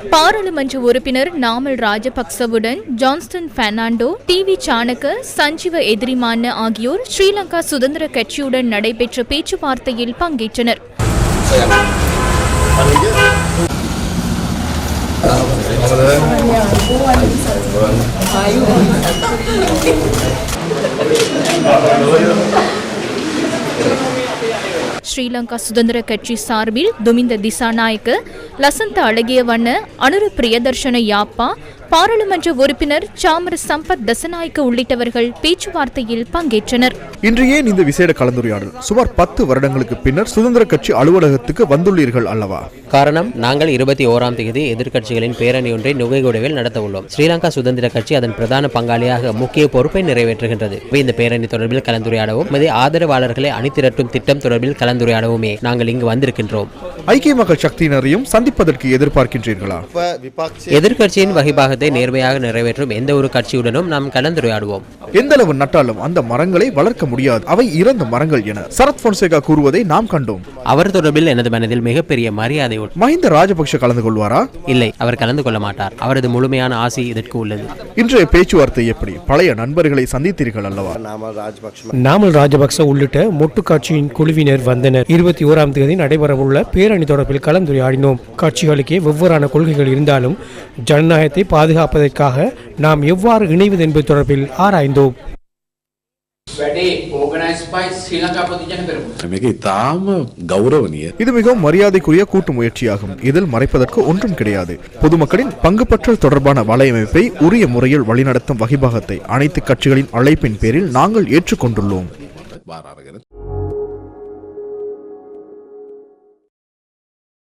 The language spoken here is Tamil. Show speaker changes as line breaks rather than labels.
பாராளுமன்ற உறுப்பினர் நாமல் ராஜபக்சவுடன் ஜான்ஸ்டன் பெர்னாண்டோ டிவி சாணக்க சஞ்சீவ எதிரிமான ஆகியோர் ஸ்ரீலங்கா சுதந்திர கட்சியுடன் நடைபெற்ற பேச்சுவார்த்தையில் பங்கேற்றனர். ஸ்ரீலங்கா சுதந்திர கட்சி சார்பில் துமிந்த திசாநாயக்க லசந்த அழகியவண்ண அனுரு பிரியதர்ஷன யாப்பா பாராளுமன்ற உறுப்பினர் சாமர சம்பத் தசநாயக்க உள்ளிட்டவர்கள் பேச்சுவார்த்தையில் பங்கேற்றனர்.
இன்று ஏன் இந்த விசேட கலந்துரையாடல்? சுமார் பத்து வருடங்களுக்கு பின்னர் சுதந்திர கட்சி அலுவலகத்துக்கு வந்துள்ளீர்கள் அல்லவா?
காரணம் நாங்கள் இருபத்தி ஓராம் தேதி எதிர்க்கட்சிகளின் பேரணி ஒன்றை நுகைகொடவில் நடத்த உள்ளோம். ஸ்ரீலங்கா சுதந்திர கட்சி அதன் பிரதான பங்காளியாக முக்கிய பொறுப்பை நிறைவேற்றுகின்றது. இந்த பேரணி தொடர்பில் கலந்துரையாடவும் மது ஆதரவாளர்களை அணிதிரட்டும் திட்டம் தொடர்பில் கலந்துரையாடவுமே நாங்கள் இங்கு வந்திருக்கின்றோம்.
ஐக்கிய மக்கள் சக்தியினரையும் சந்திப்பதற்கு எதிர்பார்க்கின்றீர்களா?
எதிர்க்கட்சியின் வகைபாகத்தை நேர்மையாக நிறைவேற்றும் எந்த ஒரு கட்சியுடனும் நாம் கலந்துரையாடுவோம்.
எந்த அளவு நட்டாலும் அந்த மரங்களை வளர்க்க முடியாது. அவை இறந்த மரங்கள் என சரத் பொன்சேகா கூறுவதை நாம் கண்டோம்.
அவர் தொடர்பில் எனது மனதில் மிகப்பெரிய மரியாதை
மஹிந்த ராஜபக்ஷ கலந்து கொள்வாரா?
இல்லை அவர் கலந்து கொள்ள மாட்டார். அவரது முழுமையான ஆசை இதற்கு உள்ளது.
இன்றைய பேச்சுவார்த்தை எப்படி? பழைய நண்பர்களை சந்தித்தீர்கள் அல்லவா?
நாமல் ராஜபக்ச உள்ளிட்ட மொட்டு கட்சியின் குழுவினர் வந்தனர். இருபத்தி ஓராம் தேதி நடைபெறவுள்ள பேரணி தொடர்பில் கலந்துரையாடினோம். கட்சிகளுக்கே வெவ்வேறான கொள்கைகள் இருந்தாலும் ஜனநாயகத்தை பாதுகாப்பதற்காக நாம் எவ்வாறு இணைவது என்பது தொடர்பில் ஆராய்ந்தோம்.
இது மிகவும் மரியாதைக்குரிய கூட்டு முயற்சியாகும். இதில் மறைப்பதற்கு ஒன்றும் கிடையாது. பொதுமக்களின் பங்குபற்றல் தொடர்பான வலையமைப்பை உரிய முறையில் வழிநடத்தும் வகிபாகத்தை அனைத்து கட்சிகளின் அழைப்பின் பேரில் நாங்கள் ஏற்றுக்கொண்டுள்ளோம்.